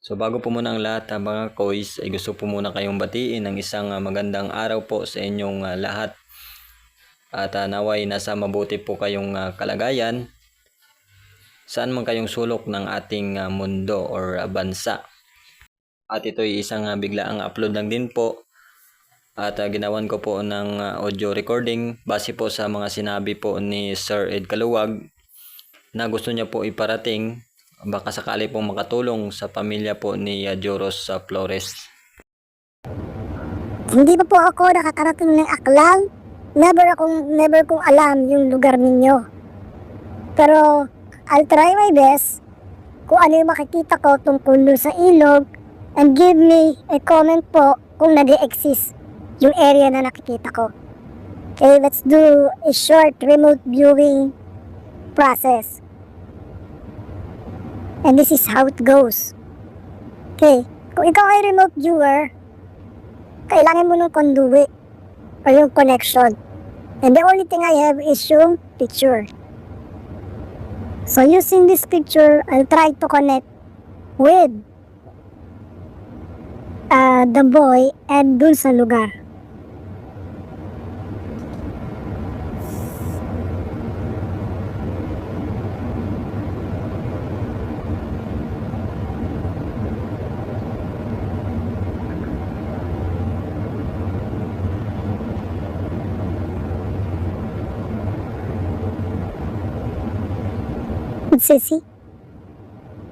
So bago po muna ang lahat ah, mga kois, ay gusto po muna kayong batiin ng isang ah, magandang araw po sa inyong ah, lahat. At ah, naway nasa mabuti po kayong ah, kalagayan saan man kayong sulok ng ating ah, mundo or ah, bansa. At ito ay isang ah, biglaang upload lang din po. At ah, ginawan ko po ng ah, audio recording base po sa mga sinabi po ni Sir Ed Kaluwag na gusto niya po iparating baka sakali pong makatulong sa pamilya po ni uh, Joros sa Flores. Hindi pa po ako nakakarating ng aklang. Never akong, never kong alam yung lugar ninyo. Pero, I'll try my best kung ano yung makikita ko tungkol sa ilog and give me a comment po kung nag exist yung area na nakikita ko. Okay, let's do a short remote viewing process. And this is how it goes. Okay, kung ikaw ay remote viewer, kailangan mo ng conduit or yung connection. And the only thing I have is yung picture. So using this picture, I'll try to connect with uh, the boy and dun sa lugar. Sissy,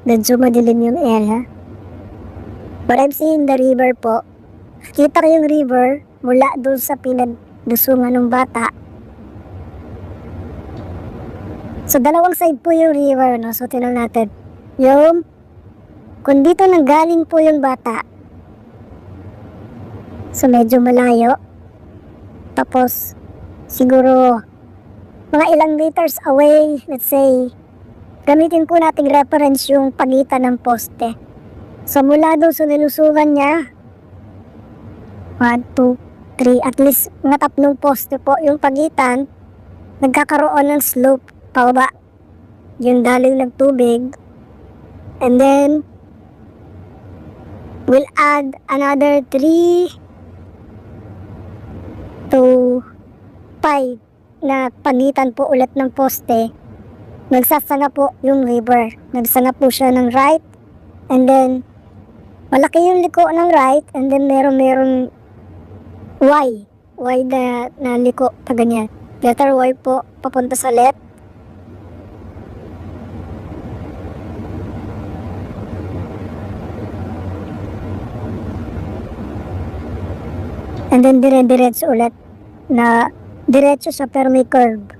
medyo madilim yung area. But I'm seeing the river po. Kita ko yung river mula doon sa pinagdusungan ng bata. So, dalawang side po yung river, no? So, tinan natin. Yung, kung dito nanggaling po yung bata, so medyo malayo. Tapos, siguro, mga ilang meters away, let's say, gamitin po nating reference yung pagitan ng poste. So mula doon sa nilusugan niya, 1, 2, 3, at least mga tatlong poste po yung pagitan, nagkakaroon ng slope pababa. Yung daling ng tubig. And then, we'll add another 3 to 5 na pagitan po ulit ng poste nagsasanga po yung river. Nagsanga po siya ng right and then malaki yung liko ng right and then meron meron Y. Y na, na liko pa ganyan. Letter Y po papunta sa left. And then dire-diretso ulit na diretso siya pero may curve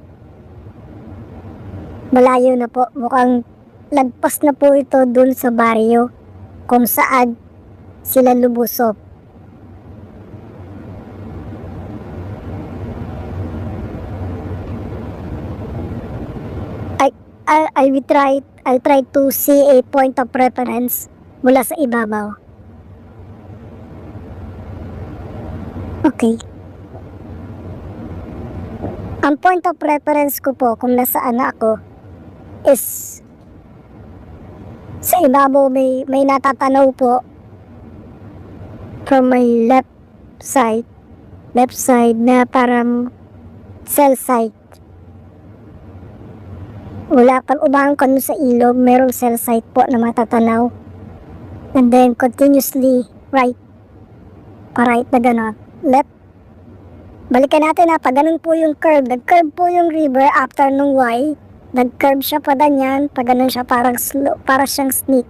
malayo na po. Mukhang lagpas na po ito dun sa baryo kung saan sila lubusok. I, I, I will try, I'll try to see a point of reference mula sa ibabaw. Okay. Ang point of reference ko po kung nasaan na ako is sa ibabaw may, may natatanaw po from my left side left side na parang cell site. Wala pang ubahang kano sa ilog merong cell site po na matatanaw. And then continuously right pa right na gano'n. Left. Balikan natin na pag ganun po yung curve nag-curve po yung river after nung Y nag-curve siya pa ganyan, pag ganun siya parang slow, para siyang snake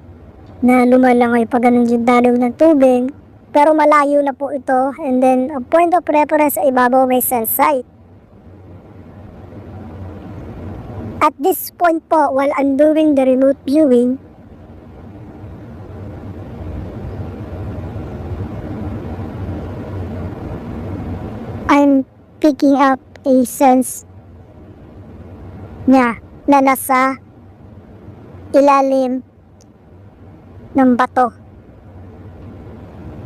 na lumalangoy pag ganun yung dalaw ng tubig. Pero malayo na po ito and then a point of reference sa ibabaw may site. At this point po, while I'm doing the remote viewing, I'm picking up a sense niya na nasa ilalim ng bato.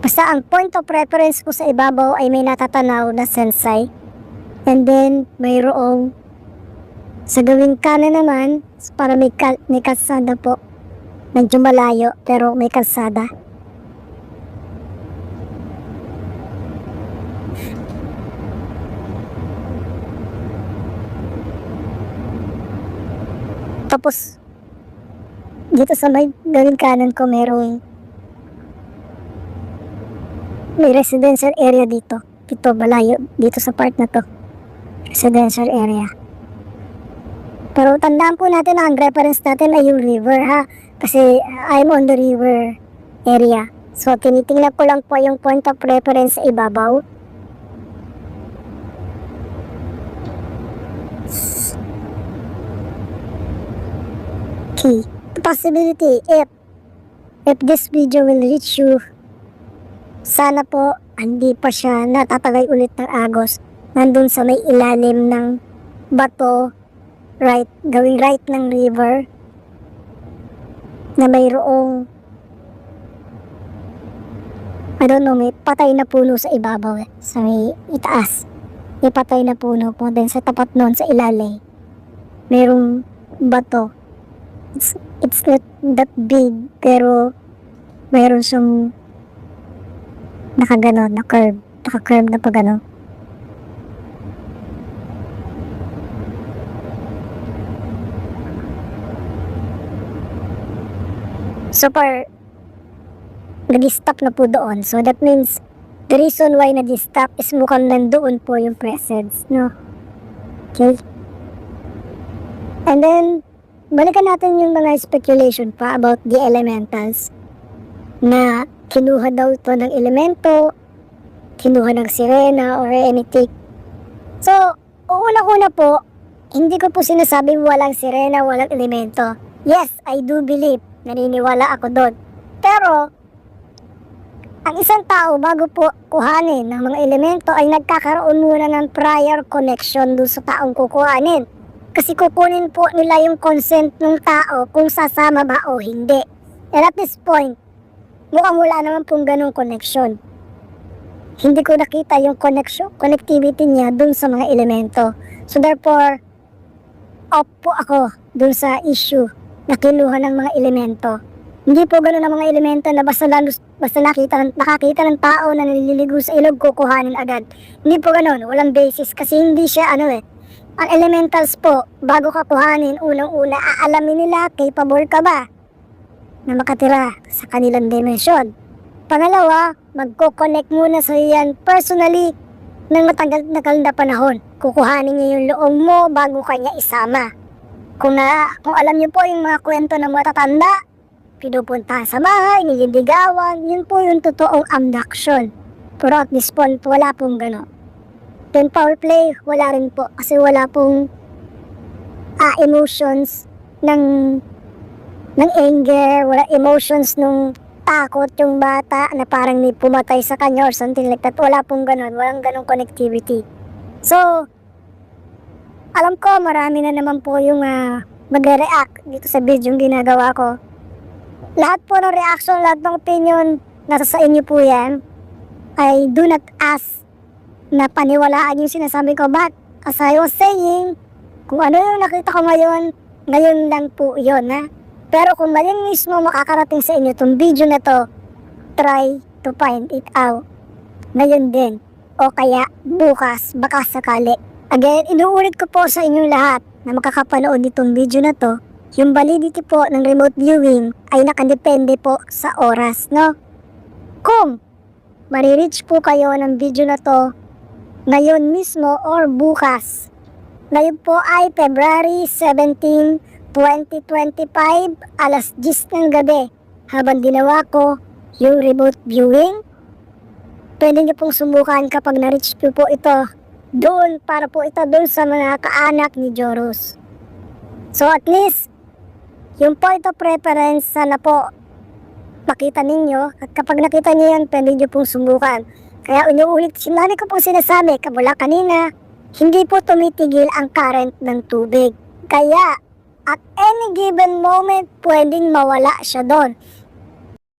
Basta ang point of reference ko sa ibabaw ay may natatanaw na sensay. And then, mayroong sa gawing kanan naman, para may, may kalsada po, Medyo malayo pero may kalsada. Tapos, dito sa may gawin kanan ko merong may residential area dito. Dito, malayo. Dito sa part na to. Residential area. Pero tandaan po natin na ang reference natin ay yung river ha. Kasi uh, I'm on the river area. So tinitingnan ko lang po yung point of reference sa ibabaw. Okay. Possibility if if this video will reach you sana po hindi pa siya natatagay ulit ng agos nandun sa may ilalim ng bato right, gawing right ng river na mayroong I don't know, may patay na puno sa ibabaw eh, sa may itaas. May patay na puno po. Then sa tapat nun, sa ilalim, mayroong bato. It's, it's not that big, pero mayroon siyang nakaganon, na curve. Naka-curve na pag ano. So far, nag-stop na po doon. So that means, the reason why nag-stop is mukhang nandoon po yung presence, no? Okay? And then, balikan natin yung mga speculation pa about the elementals na kinuha daw ito ng elemento, kinuha ng sirena or anything. So, una-una po, hindi ko po sinasabing walang sirena, walang elemento. Yes, I do believe. Naniniwala ako doon. Pero, ang isang tao bago po kuhanin ng mga elemento ay nagkakaroon muna ng prior connection doon sa taong kukuhanin. Kasi kukunin po nila yung consent ng tao kung sasama ba o hindi. And at this point, mukhang wala naman pong ganong connection. Hindi ko nakita yung connection, connectivity niya dun sa mga elemento. So therefore, off po ako dun sa issue na kinuha ng mga elemento. Hindi po ganun ang mga elemento na basta, lalo, basta nakita, nakakita ng tao na naliligo sa ilog, kukuhanin agad. Hindi po ganun, walang basis kasi hindi siya ano eh. Ang elementals po, bago ka kuhanin, unang-una, aalamin nila capable ka ba na makatira sa kanilang dimension. Pangalawa, magko-connect muna sa yan personally ng matagal na panahon. Kukuhanin niya yung loob mo bago kanya isama. Kung, na, kung alam niyo po yung mga kwento ng matatanda, pinupuntahan sa bahay, nililigawan, yun po yung totoong abduction. Pero at this point, wala pong gano'n. Then power play, wala rin po. Kasi wala pong ah, emotions ng ng anger, wala emotions nung takot yung bata na parang may pumatay sa kanya or something like that. Wala pong ganun. Walang ganong connectivity. So, alam ko marami na naman po yung uh, magre-react dito sa video yung ginagawa ko. Lahat po ng reaction, lahat ng opinion, nasa sa inyo po yan. I do not ask na paniwalaan yung sinasabi ko. But, as I was saying, kung ano yung nakita ko ngayon, ngayon lang po yun, ha? Pero kung maling mismo makakarating sa inyo itong video na to, try to find it out. Ngayon din. O kaya bukas, baka sakali. Again, inuulit ko po sa inyong lahat na makakapanood nitong video na to, yung validity po ng remote viewing ay nakadepende po sa oras, no? Kung marireach po kayo ng video na to ngayon mismo or bukas. Ngayon po ay February 17, 2025, alas 10 ng gabi. Habang ginawa ko yung remote viewing, pwede niyo pong sumukan kapag na-reach po po ito doon para po ito doon sa mga kaanak ni Joros. So at least, yung point of reference sana po makita ninyo at kapag nakita niyo yan, pwede niyo pong sumukan. Kaya inuulit, sinali ko pong sinasabi, kabula kanina, hindi po tumitigil ang current ng tubig. Kaya, at any given moment, pwedeng mawala siya doon.